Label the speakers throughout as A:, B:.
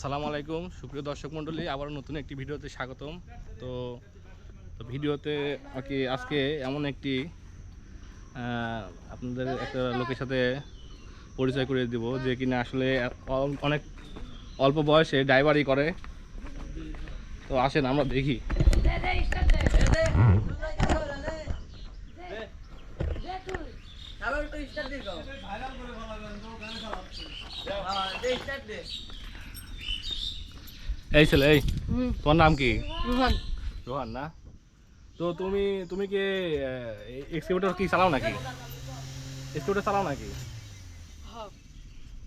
A: সালাম আলাইকুম। সুপ্রিয় দর্শক মণ্ডলী আবার নতুন একটি ভিডিওতে স্বাগতম। তো ভিডিওতে আর কি আজকে এমন একটি আপনাদের একটা লোকের সাথে পরিচয় করে দিব যে কিনা আসলে অনেক অল্প বয়সে ড্রাইভারি করে। তো আসেন, আমরা দেখি।
B: হ্যাঁ দে।
A: এই ছেলে এই। তোমার নাম কি?
C: রোহান।
A: রোহান না? তো তুমি তুমি কি এক্সকিউটার কি চালাও নাকি? এক্সকিউটার চালাও নাকি?
C: হ্যাঁ।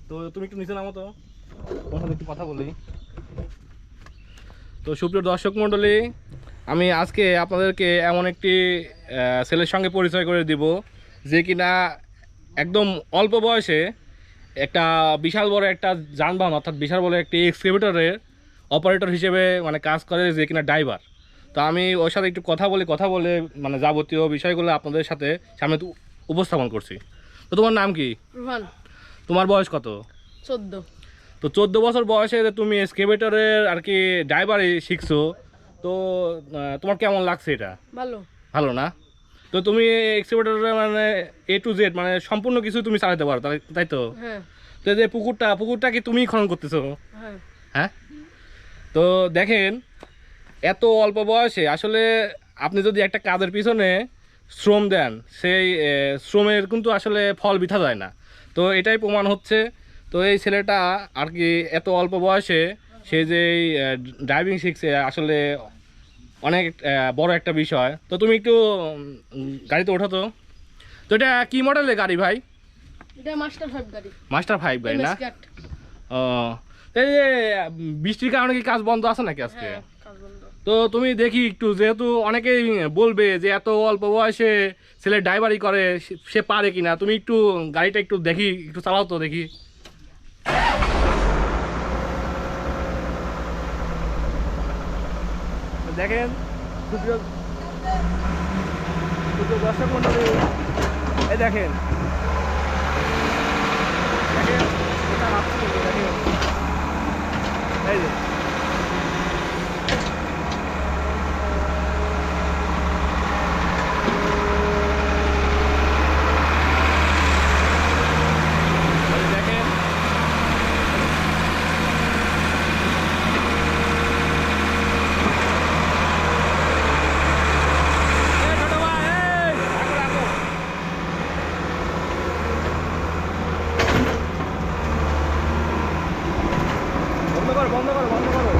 A: তো তুমি একটু নিচে নামো তো। তোমার সাথে একটু কথা বলি। তো সুপ্রিয় দর্শক মণ্ডলী আমি আজকে আপনাদেরকে এমন একটি ছেলের সঙ্গে পরিচয় করে দিব যে কিনা একদম অল্প বয়সে একটা বিশাল বড় একটা যানবাহন অর্থাৎ বিশাল বড় একটি এক্সকেভেটরের অপারেটর হিসেবে মানে কাজ করে যে কিনা ড্রাইভার তো আমি ওর সাথে একটু কথা বলে কথা বলে মানে যাবতীয় বিষয়গুলো আপনাদের সাথে সামনে উপস্থাপন করছি। তো তোমার নাম কি?
C: রোহান।
A: তোমার বয়স কত?
C: চোদ্দ।
A: তো চোদ্দ বছর বয়সে যে তুমি এক্সকেভেটরের আর কি ড্রাইভারই শিখছো তো তোমার কেমন লাগছে এটা?
C: ভালো।
A: ভালো না? তো তুমি এক্সকেভেটরের মানে এ টু জেড মানে সম্পূর্ণ কিছু তুমি চালাতে পারো তাই তো?
C: হ্যাঁ।
A: তো এই যে পুকুরটা পুকুরটা কি তুমিই খনন করতেছো?
C: হ্যাঁ।
A: হ্যাঁ? তো দেখেন এত অল্প বয়সে আসলে আপনি যদি একটা কাজের পিছনে শ্রম দেন সেই শ্রমের কিন্তু আসলে ফল বিথা যায় না। তো এটাই প্রমাণ হচ্ছে। তো এই ছেলেটা আর কি এত অল্প বয়সে সে যে ড্রাইভিং শিখছে আসলে অনেক বড় একটা বিষয়। তো তুমি একটু গাড়িতে ওঠো তো। তো এটা কি মডেলের গাড়ি ভাই?
C: এটা মাস্টার ফাইভ গাড়ি।
A: মাস্টার ফাইভ গাড়ি না? ও বৃষ্টির কারণে কি কাজ বন্ধ আছে নাকি আজকে?
C: হ্যাঁ
A: তো তুমি দেখি একটু যেহেতু অনেকেই বলবে যে এত অল্প বয়সে ছেলে ড্রাইভারি করে সে- পারে কিনা তুমি একটু গাড়িটা একটু দেখি একটু চালাও তো দেখি। দেখেন দর্শক মন্ডলী এই দেখেন। দেখেন এটা এই দেখেন এই ছোট ভাই, এই, রাখো, রাখো। বন্ধ করো বন্ধ করো বন্ধ করো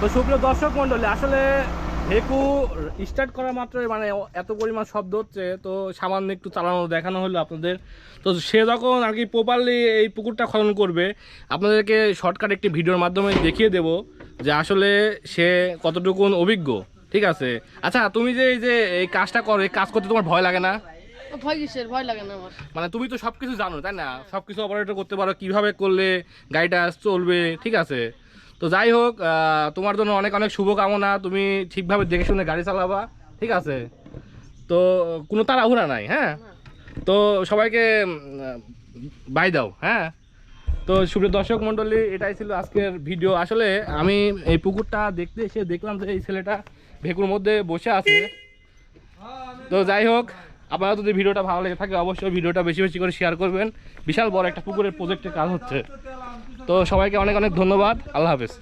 A: তো সুপ্রিয় দর্শক মণ্ডলী আসলে ভেকু স্টার্ট করা মাত্রই মানে এত পরিমাণ শব্দ হচ্ছে তো সামান্য একটু চালানো দেখানো হলো আপনাদের। তো সে যখন আর কি প্রপারলি এই পুকুরটা খনন করবে আপনাদেরকে শর্টকাট একটি ভিডিওর মাধ্যমে দেখিয়ে দেব যে আসলে সে কতটুকুন অভিজ্ঞ ঠিক আছে? আচ্ছা তুমি যে এই যে এই কাজটা করো এই কাজ করতে তোমার ভয় লাগে না?
C: ভয় কিসের? ভয় লাগে না আমার।
A: মানে তুমি তো সব কিছু জানো তাই না? সব কিছু অপারেটর করতে পারো কীভাবে করলে গাড়িটা চলবে ঠিক আছে? তো যাই হোক তোমার জন্য অনেক অনেক শুভকামনা। তুমি ঠিকভাবে দেখে শুনে গাড়ি চালাবা, ঠিক আছে? তো কোনো তাড়াহুড়া নাই হ্যাঁ? তো সবাইকে বাই দাও হ্যাঁ? তো সুপ্রিয় দর্শক মণ্ডলী, এটাই ছিল আজকের ভিডিও। আসলে আমি এই পুকুরটা দেখতে এসে দেখলাম যে এই ছেলেটা ভেকুর মধ্যে বসে আছে। তো যাই হোক আপনারা যদি ভিডিওটা ভালো লেগে থাকে, অবশ্যই ভিডিওটা বেশি বেশি করে শেয়ার করবেন। বিশাল বড় একটা পুকুরের প্রজেক্টের কাজ হচ্ছে। তো সবাইকে অনেক অনেক ধন্যবাদ। আল্লাহ হাফেজ।